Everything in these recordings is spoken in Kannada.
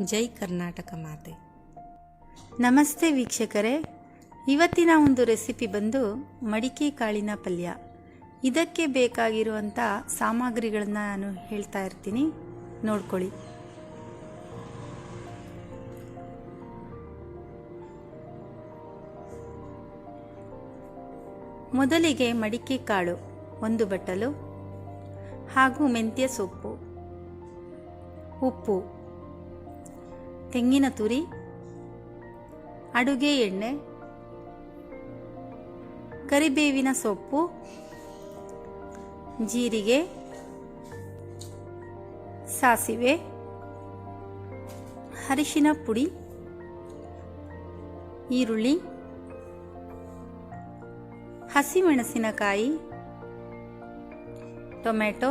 ಜೈ ಕರ್ನಾಟಕ ಮಾತೆ. ನಮಸ್ತೆ ವೀಕ್ಷಕರೇ. ಇವತ್ತಿನ ಒಂದು ರೆಸಿಪಿ ಬಂದು ಮಡಿಕೆ ಕಾಳಿನ ಪಲ್ಯ. ಇದಕ್ಕೆ ಬೇಕಾಗಿರುವಂಥ ಸಾಮಗ್ರಿಗಳನ್ನು ನಾನು ಹೇಳ್ತಾ ಇರ್ತೀನಿ. ನೋಡ್ಕೊಳ್ಳಿ. ಮೊದಲಿಗೆ ಮಡಿಕೆ ಕಾಳು ಒಂದು ಬಟ್ಟಲು ಹಾಗೂ ಮೆಂತ್ಯ ಸೊಪ್ಪು, ಉಪ್ಪು ತೆಂಗಿನ ತುರಿ ಅಡುಗೆ ಎಣ್ಣೆ ಕರಿಬೇವಿನ ಸೊಪ್ಪು ಜೀರಿಗೆ ಸಾಸಿವೆ ಅರಿಶಿನ ಪುಡಿ ಈರುಳ್ಳಿ ಹಸಿಮೆಣಸಿನಕಾಯಿ ಟೊಮೆಟೊ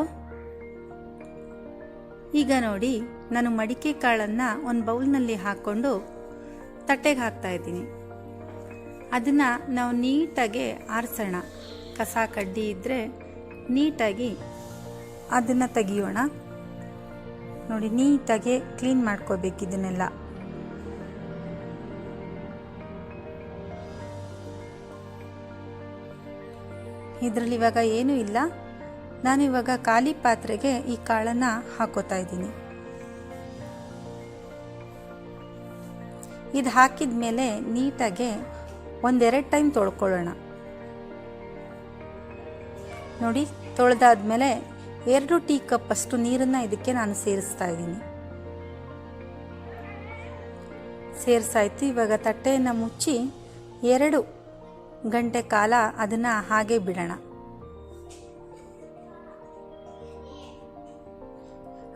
ಈಗ ನೋಡಿ, ನಾನು ಮಡಿಕೆ ಕಾಳನ್ನು ಒಂದು ಬೌಲ್ನಲ್ಲಿ ಹಾಕ್ಕೊಂಡು ತಟ್ಟೆಗೆ ಹಾಕ್ತಾ ಇದ್ದೀನಿ. ಅದನ್ನು ನಾವು ನೀಟಾಗಿ ಆರಿಸೋಣ. ಕಸ ಕಡ್ಡಿ ಇದ್ದರೆ ನೀಟಾಗಿ ಅದನ್ನು ತೆಗಿಯೋಣ. ನೋಡಿ, ನೀಟಾಗಿ ಕ್ಲೀನ್ ಮಾಡ್ಕೋಬೇಕು ಇದನ್ನೆಲ್ಲ. ಇದರಲ್ಲಿ ಇವಾಗ ಏನೂ ಇಲ್ಲ. ನಾನು ಇವಾಗ ಖಾಲಿ ಪಾತ್ರೆಗೆ ಈ ಕಾಳನ್ನು ಹಾಕೋತಾ ಇದ್ದೀನಿ. ಇದು ಹಾಕಿದ ಮೇಲೆ ನೀಟಾಗಿ ಒಂದೆರಡು ಟೈಮ್ ತೊಳ್ಕೊಳ್ಳೋಣ. ನೋಡಿ, ತೊಳೆದಾದ್ಮೇಲೆ ಎರಡು ಟೀ ಕಪ್ ಅಷ್ಟು ನೀರನ್ನು ಇದಕ್ಕೆ ನಾನು ಸೇರಿಸ್ತಾ ಇದ್ದೀನಿ. ಸೇರಿಸಾಯ್ತು, ಇವಾಗ ತಟ್ಟೆಯನ್ನು ಮುಚ್ಚಿ ಎರಡು ಗಂಟೆ ಕಾಲ ಅದನ್ನು ಹಾಗೆ ಬಿಡೋಣ.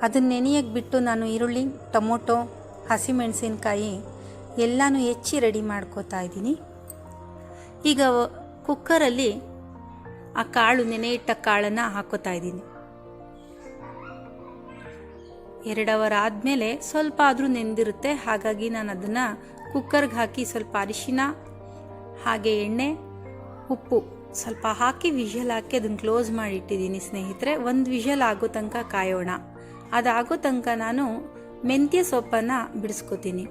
ಅದನ್ನ ನೆನೆಯಕ್ಕೆ ಬಿಟ್ಟು ನಾನು ಈರುಳ್ಳಿ, ಟೊಮೊಟೊ ಹಸಿಮೆಣಸಿನ್ಕಾಯಿ ಎಲ್ಲನೂ ಹೆಚ್ಚಿ ರೆಡಿ ಮಾಡ್ಕೋತಾ ಇದ್ದೀನಿ. ಈಗ ಕುಕ್ಕರಲ್ಲಿ ಆ ಕಾಳು, ನೆನೆಯಿಟ್ಟ ಕಾಳನ್ನು ಹಾಕೋತಾ ಇದ್ದೀನಿ. ಎರಡು ಅವರ್ ಆದಮೇಲೆ ಸ್ವಲ್ಪ ಆದರೂ ನೆಂದಿರುತ್ತೆ. ಹಾಗಾಗಿ ನಾನು ಅದನ್ನು ಕುಕ್ಕರ್ಗೆ ಹಾಕಿ ಸ್ವಲ್ಪ ಅರಿಶಿನ, ಹಾಗೆ ಎಣ್ಣೆ, ಉಪ್ಪು ಸ್ವಲ್ಪ ಹಾಕಿ ವಿಷಲ್ ಹಾಕಿ ಅದನ್ನು ಕ್ಲೋಸ್ ಮಾಡಿಟ್ಟಿದ್ದೀನಿ ಸ್ನೇಹಿತರೆ. ಒಂದು ವಿಷಲ್ ಆಗೋ ತನಕ ಕಾಯೋಣ. ಅದಾಗೋ ತನಕ ನಾನು ಮೆಂತ್ಯ ಸೊಪ್ಪನ್ನು ಬಿಡಿಸ್ಕೋತೀನಿ.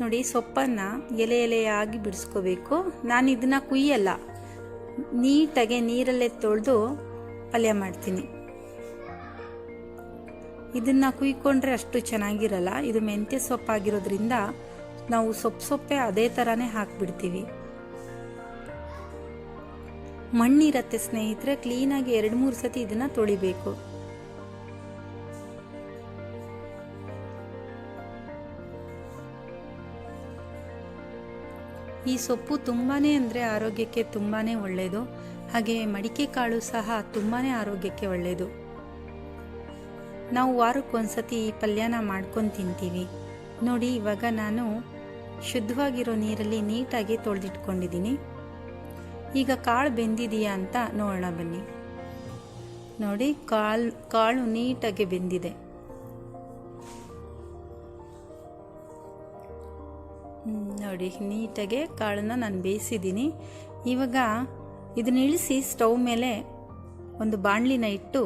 ನೋಡಿ, ಸೊಪ್ಪನ್ನು ಎಲೆ ಎಲೆಯಾಗಿ ಬಿಡಿಸ್ಕೋಬೇಕು. ನಾನು ಇದನ್ನು ಕುಯ್ಯಲ್ಲ. ನೀಟಾಗೆ ನೀರಲ್ಲೇ ತೊಳೆದು ಪಲ್ಯ ಮಾಡ್ತೀನಿ. ಇದನ್ನು ಕುಯ್ಕೊಂಡ್ರೆ ಅಷ್ಟು ಚೆನ್ನಾಗಿರಲ್ಲ. ಇದು ಮೆಂತ್ಯ ಸೊಪ್ಪಾಗಿರೋದ್ರಿಂದ ನಾವು ಸೊಪ್ಪು ಸೊಪ್ಪೆ ಅದೇ ಥರನೇ ಹಾಕಿಬಿಡ್ತೀವಿ. ಮಣ್ಣಿರತ್ತೆ ಸ್ನೇಹಿತರೆ, ಕ್ಲೀನಾಗಿ ಎರಡು ಮೂರು ಸತಿ ಇದನ್ನು ತೊಳಿಬೇಕು. ಈ ಸೊಪ್ಪು ತುಂಬಾ ಅಂದರೆ ಆರೋಗ್ಯಕ್ಕೆ ತುಂಬಾ ಒಳ್ಳೆಯದು ಹಾಗೆ ಮಡಿಕೆ ಕಾಳು ಸಹ ತುಂಬಾ ಆರೋಗ್ಯಕ್ಕೆ ಒಳ್ಳೆಯದು ನಾವು ವಾರಕ್ಕೊಂದ್ಸತಿ ಈ ಪಲ್ಯನ ಮಾಡ್ಕೊಂಡು ತಿಂತೀವಿ. ನೋಡಿ, ಇವಾಗ ನಾನು ಶುದ್ಧವಾಗಿರೋ ನೀರಲ್ಲಿ ನೀಟಾಗಿ ತೊಳೆದಿಟ್ಕೊಂಡಿದ್ದೀನಿ. ಈಗ ಕಾಳು ಬೆಂದಿದೆಯಾ ಅಂತ ನೋಡೋಣ ಬನ್ನಿ. ನೋಡಿ, ಕಾಳು ಕಾಳು ನೀಟಾಗಿ ಬೆಂದಿದೆ. ನೋಡಿ, ನೀಟಾಗೆ ಕಾಳನ್ನು ನಾನು ಬೇಯಿಸಿದ್ದೀನಿ. ಇವಾಗ ಇದನ್ನ ಇಳಿಸಿ ಸ್ಟವ್ ಮೇಲೆ ಒಂದು ಬಾಣಲಿನ ಇಟ್ಟು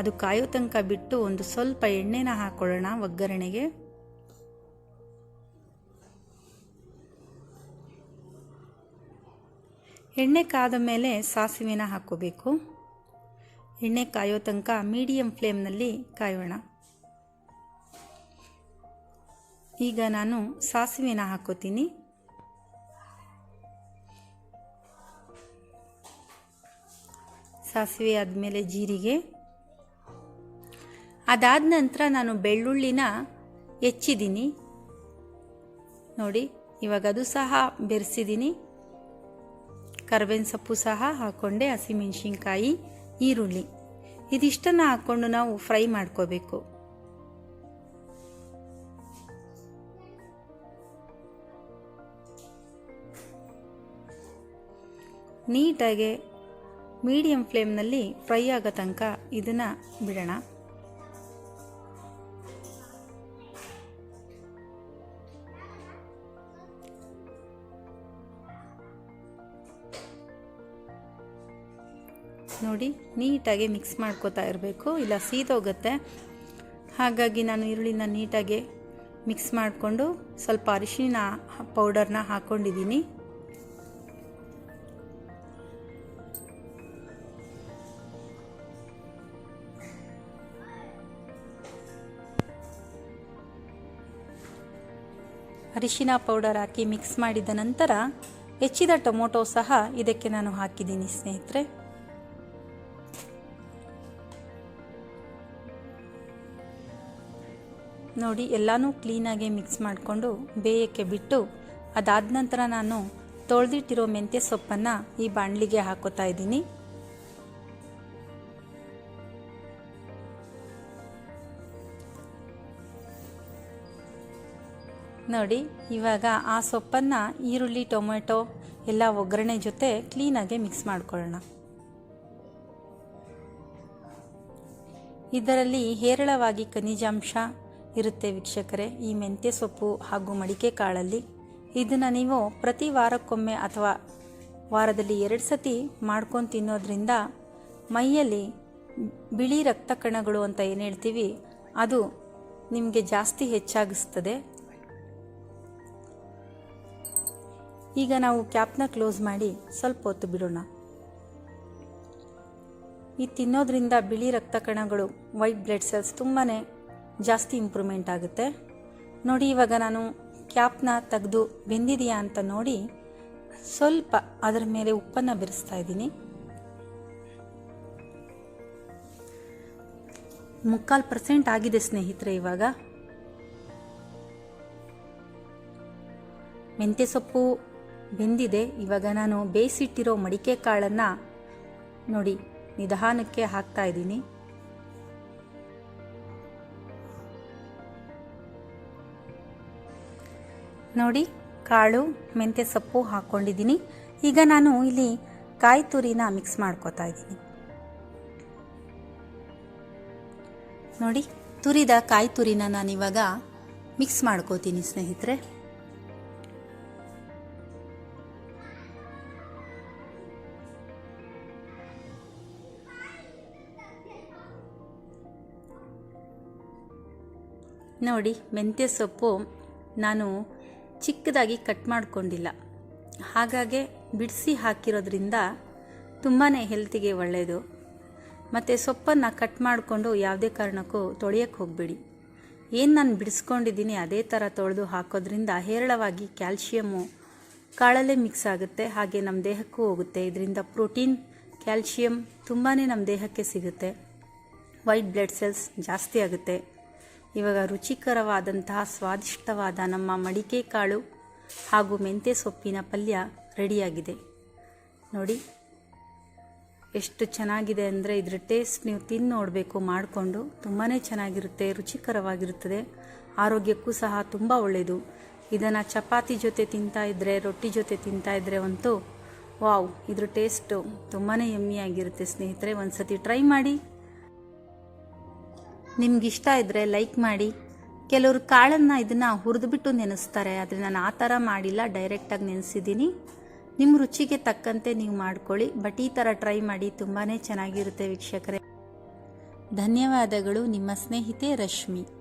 ಅದು ಕಾಯೋ ತನಕ ಬಿಟ್ಟು ಒಂದು ಸ್ವಲ್ಪ ಎಣ್ಣೆನ ಹಾಕೊಳ್ಳೋಣ ಒಗ್ಗರಣೆಗೆ. ಎಣ್ಣೆ ಕಾದ ಮೇಲೆ ಸಾಸಿವೆನ ಹಾಕೋಬೇಕು ಎಣ್ಣೆ ಕಾಯೋ ತನಕ ಮೀಡಿಯಂ ಫ್ಲೇಮ್ನಲ್ಲಿ ಕಾಯೋಣ. ಈಗ ನಾನು ಸಾಸಿವೆನ ಹಾಕೋತೀನಿ. ಸಾಸಿವೆ ಆದಮೇಲೆ ಜೀರಿಗೆ. ಅದಾದ ನಂತರ ನಾನು ಬೆಳ್ಳುಳ್ಳಿನ ಹೆಚ್ಚಿದ್ದೀನಿ. ನೋಡಿ, ಇವಾಗ ಅದು ಸಹ ಬೆರೆಸಿದ್ದೀನಿ. ಕರ್ಬೇವಿನ ಸೊಪ್ಪು ಸಹ ಹಾಕ್ಕೊಂಡೆ ಹಸಿಮೆಣಸಿನ್ಕಾಯಿ, ಈರುಳ್ಳಿ. ಇದಿಷ್ಟನ್ನು ಹಾಕ್ಕೊಂಡು ನಾವು ಫ್ರೈ ಮಾಡ್ಕೋಬೇಕು. ನೀಟಾಗಿ ಮೀಡಿಯಮ್ ಫ್ಲೇಮ್ನಲ್ಲಿ ಫ್ರೈ ಆಗೋ ತನಕ ಇದನ್ನು ಬಿಡೋಣ. ನೋಡಿ, ನೀಟಾಗಿ ಮಿಕ್ಸ್ ಮಾಡ್ಕೋತಾ ಇರಬೇಕು. ಇಲ್ಲ, ಸೀದೋಗುತ್ತೆ. ಹಾಗಾಗಿ ನಾನು ಈರುಳ್ಳಿನ ನೀಟಾಗಿ ಮಿಕ್ಸ್ ಮಾಡಿಕೊಂಡು ಸ್ವಲ್ಪ ಅರಿಶಿನ ಪೌಡರ್ನ ಹಾಕ್ಕೊಂಡಿದ್ದೀನಿ ಅರಿಶಿನ ಪೌಡರ್ ಹಾಕಿ ಮಿಕ್ಸ್ ಮಾಡಿದ ನಂತರ ಹೆಚ್ಚಿದ ಟೊಮೊಟೊ ಸಹ ಇದಕ್ಕೆ ನಾನು ಹಾಕಿದ್ದೀನಿ, ಸ್ನೇಹಿತರೆ. ನೋಡಿ, ಎಲ್ಲನೂ ಕ್ಲೀನಾಗಿ ಮಿಕ್ಸ್ ಮಾಡಿಕೊಂಡು ಬೇಯಕ್ಕೆ ಬಿಟ್ಟು ಅದಾದ ನಂತರ ನಾನು ತೊಳೆದಿಟ್ಟಿರೋ ಮೆಂತ್ಯ ಸೊಪ್ಪನ್ನು ಈ ಬಾಣಲಿಗೆ ಹಾಕೋತಾ ಇದ್ದೀನಿ. ನೋಡಿ, ಇವಾಗ ಆ ಸೊಪ್ಪನ್ನು ಈರುಳ್ಳಿ, ಟೊಮೆಟೊ ಎಲ್ಲ ಒಗ್ಗರಣೆ ಜೊತೆ ಕ್ಲೀನಾಗಿ ಮಿಕ್ಸ್ ಮಾಡ್ಕೊಳ್ಳೋಣ. ಇದರಲ್ಲಿ ಹೇರಳವಾಗಿ ಖನಿಜಾಂಶ ಇರುತ್ತೆ ವೀಕ್ಷಕರೇ, ಈ ಮೆಂತ್ಯ ಸೊಪ್ಪು ಹಾಗೂ ಮಡಿಕೆ ಕಾಳಲ್ಲಿ. ಇದನ್ನು ನೀವು ಪ್ರತಿ ವಾರಕ್ಕೊಮ್ಮೆ ಅಥವಾ ವಾರದಲ್ಲಿ ಎರಡು ಸತಿ ಮಾಡ್ಕೊಂಡು ತಿನ್ನೋದ್ರಿಂದ ಮೈಯಲ್ಲಿ ಬಿಳಿ ರಕ್ತ ಕಣಗಳು ಅಂತ ಏನು ಹೇಳ್ತೀವಿ, ಅದು ನಿಮಗೆ ಜಾಸ್ತಿ ಹೆಚ್ಚಾಗಿಸ್ತದೆ. ಈಗ ನಾವು ಕ್ಯಾಪ್ನ ಕ್ಲೋಸ್ ಮಾಡಿ ಸ್ವಲ್ಪ ಹೊತ್ತು ಬಿಡೋಣ. ಈ ತಿನ್ನೋದ್ರಿಂದ ಬಿಳಿ ರಕ್ತ ಕಣಗಳು, ವೈಟ್ ಬ್ಲಡ್ ಸೆಲ್ಸ್ ತುಂಬಾ ಜಾಸ್ತಿ ಇಂಪ್ರೂವ್ಮೆಂಟ್ ಆಗುತ್ತೆ. ನೋಡಿ, ಇವಾಗ ನಾನು ಕ್ಯಾಪ್ನ ತೆಗೆದು ಬೆಂದಿದೆಯಾ ಅಂತ ನೋಡಿ ಸ್ವಲ್ಪ ಅದರ ಮೇಲೆ ಉಪ್ಪನ್ನು ಬೆರೆಸ್ತಾ ಇದ್ದೀನಿ. ಮುಕ್ಕಾಲು ಪರ್ಸೆಂಟ್ ಆಗಿದೆ ಸ್ನೇಹಿತರೆ ಇವಾಗ. ಮೆಂತ್ಯ ಸೊಪ್ಪು ಬೆಂದಿದೆ. ಇವಾಗ ನಾನು ಬೇಯಿಸಿಟ್ಟಿರೋ ಮಡಿಕೆ ಕಾಳನ್ನು ನೋಡಿ, ನಿಧಾನಕ್ಕೆ ಹಾಕ್ತಾ ಇದ್ದೀನಿ. ನೋಡಿ, ಕಾಳು, ಮೆಂತ್ಯ ಸೊಪ್ಪು ಹಾಕ್ಕೊಂಡಿದ್ದೀನಿ ಈಗ ನಾನು ಇಲ್ಲಿ ಕಾಯಿ ತುರಿನ ಮಿಕ್ಸ್ ಮಾಡ್ಕೋತಾ ಇದ್ದೀನಿ. ನೋಡಿ, ತುರಿದ ಕಾಯಿ ತುರಿನ ನಾನಿವಾಗ ಮಿಕ್ಸ್ ಮಾಡ್ಕೋತೀನಿ ಸ್ನೇಹಿತರೆ. ನೋಡಿ ಮೆಂತ್ಯ ಸೊಪ್ಪು ನಾನು ಚಿಕ್ಕದಾಗಿ ಕಟ್ ಮಾಡಿಕೊಂಡಿಲ್ಲ. ಹಾಗಾಗಿ ಬಿಡಿಸಿ ಹಾಕಿರೋದ್ರಿಂದ ತುಂಬಾ ಹೆಲ್ತಿಗೆ ಒಳ್ಳೆಯದು ಮತ್ತು ಸೊಪ್ಪನ್ನು ಕಟ್ ಮಾಡಿಕೊಂಡು ಯಾವುದೇ ಕಾರಣಕ್ಕೂ ತೊಳೆಯೋಕ್ಕೆ ಹೋಗಬೇಡಿ. ಏನು ನಾನು ಬಿಡಿಸ್ಕೊಂಡಿದ್ದೀನಿ ಅದೇ ಥರ ತೊಳೆದು ಹಾಕೋದ್ರಿಂದ ಹೇರಳವಾಗಿ ಕ್ಯಾಲ್ಶಿಯಮ್ಮು ಕಾಳಲ್ಲೇ ಮಿಕ್ಸ್ ಆಗುತ್ತೆ, ಹಾಗೆ ನಮ್ಮ ದೇಹಕ್ಕೂ ಹೋಗುತ್ತೆ. ಇದರಿಂದ ಪ್ರೋಟೀನ್, ಕ್ಯಾಲ್ಶಿಯಂ ತುಂಬಾ ನಮ್ಮ ದೇಹಕ್ಕೆ ಸಿಗುತ್ತೆ. ವೈಟ್ ಬ್ಲಡ್ ಸೆಲ್ಸ್ ಜಾಸ್ತಿ ಆಗುತ್ತೆ. ಇವಾಗ ರುಚಿಕರವಾದಂತಹ ಸ್ವಾದಿಷ್ಟವಾದ ನಮ್ಮ ಮಡಿಕೆ ಕಾಳು ಹಾಗೂ ಮೆಂತ್ಯ ಸೊಪ್ಪಿನ ಪಲ್ಯ ರೆಡಿಯಾಗಿದೆ. ನೋಡಿ, ಎಷ್ಟು ಚೆನ್ನಾಗಿದೆ ಅಂದರೆ ಇದ್ರ ಟೇಸ್ಟ್ ನೀವು ತಿಂದು ನೋಡಬೇಕು, ಮಾಡಿಕೊಂಡು ತುಂಬಾ ಚೆನ್ನಾಗಿರುತ್ತೆ, ರುಚಿಕರವಾಗಿರುತ್ತದೆ, ಆರೋಗ್ಯಕ್ಕೂ ಸಹ ತುಂಬ ಒಳ್ಳೆಯದು ಇದನ್ನು ಚಪಾತಿ ಜೊತೆ ತಿಂತಾ ಇದ್ದರೆ ರೊಟ್ಟಿ ಜೊತೆ ತಿಂತಾ ಇದ್ದರೆ ಅಂತೂ ವಾವ್, ಇದ್ರ ಟೇಸ್ಟು ತುಂಬಾ ಯಮ್ಮಿಯಾಗಿರುತ್ತೆ ಸ್ನೇಹಿತರೆ ಒಂದು ಸತಿ ಟ್ರೈ ಮಾಡಿ. ನಿಮ್ಗಿಷ್ಟ ಇದ್ದರೆ ಲೈಕ್ ಮಾಡಿ. ಕೆಲವರು ಕಾಳನ್ನು ಇದನ್ನು ಹುರಿದುಬಿಟ್ಟು ನೆನೆಸ್ತಾರೆ. ಆದರೆ ನಾನು ಆ ಥರ ಮಾಡಿಲ್ಲ. ಡೈರೆಕ್ಟಾಗಿ ನೆನೆಸಿದ್ದೀನಿ ನಿಮ್ಮ ರುಚಿಗೆ ತಕ್ಕಂತೆ ನೀವು ಮಾಡ್ಕೊಳ್ಳಿ. ಬಟ್ ಈ ಥರ ಟ್ರೈ ಮಾಡಿ ತುಂಬಾ ಚೆನ್ನಾಗಿರುತ್ತೆ ವೀಕ್ಷಕರೇ. ಧನ್ಯವಾದಗಳು. ನಿಮ್ಮ ಸ್ನೇಹಿತೆ ರಶ್ಮಿ.